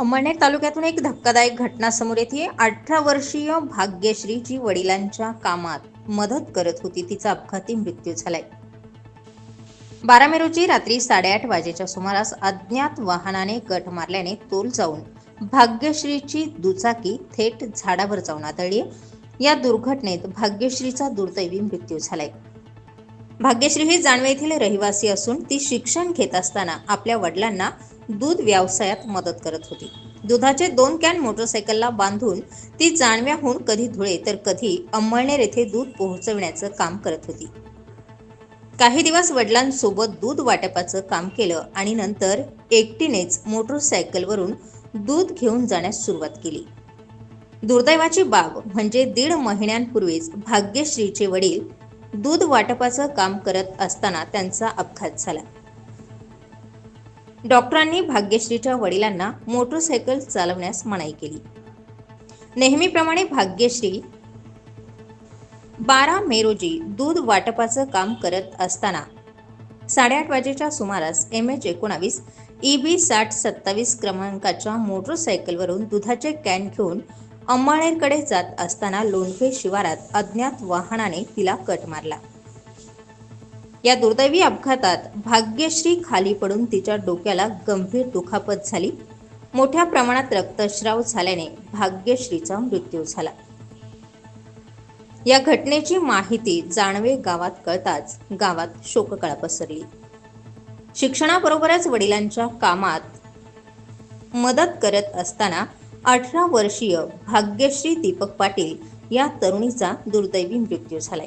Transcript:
अमळनेर तालुक्यातून एक धक्कादायक घटना समोर येते अठरा वर्षीय भाग्यश्रीची वडिलांच्या कामात मदत करत होती. तिचा अपघाती मृत्यू झालाय. बारा मे रोजी रात्री साडेआठ वाजेच्या सुमारास अज्ञात वाहनाने गट मारल्याने तोल जाऊन भाग्यश्रीची दुचाकी थेट झाडावर जाऊन आदळली या दुर्घटनेत भाग्यश्रीचा दुर्दैवी मृत्यू झालाय. भाग्यश्री ही जाणवे येथील रहिवासी असून ती शिक्षण घेत असताना आपल्या वडिलांना दूध व्यवसायात मदत करत होती. दुधाचे दोन कॅन मोटरसायकलला बांधून ती जाणव्याहून कधी धुळे तर कधी अंमळनेर येथे दूध पोहोचविण्याचं काम करत होती. काही दिवस वडिलांसोबत दूध वाटपाचं काम केलं आणि नंतर एकटीनेच मोटरसायकलवरून दूध घेऊन जाण्यास सुरुवात केली. दुर्दैवाची बाब म्हणजे दीड महिन्यांपूर्वीच भाग्यश्रीचे वडील दूध वाटपाचं काम करत असताना त्यांचा अपघात झाला. डॉक्टरांनी भाग्यश्रीच्या वडिलांना मोटरसायकल चालवण्यास मनाई केली. नेहमीप्रमाणे भाग्यश्री बारा मे रोजी दूध वाटपाचं काम करत असताना साडेआठ वाजेच्या सुमारास एम एच एकोणावीस ई बी साठ सत्तावीस क्रमांकाच्या मोटरसायकलवरून दुधाचे कॅन घेऊन अंबाळेरकडे जात असताना लोणफे शिवारात अज्ञात वाहनाने तिला कट मारला. या दुर्दैवी अपघातात भाग्यश्री खाली पडून तिच्या डोक्याला गंभीर दुखापत झाली. मोठ्या प्रमाणात रक्तस्राव झाल्याने भाग्यश्रीचा मृत्यू झाला. या घटनेची माहिती जाणवे गावात कळताच गावात शोककळा पसरली. शिक्षणाबरोबरच वडिलांच्या कामात मदत करत असताना अठरा वर्षीय भाग्यश्री दीपक पाटील या तरुणीचा दुर्दैवी मृत्यू झालाय.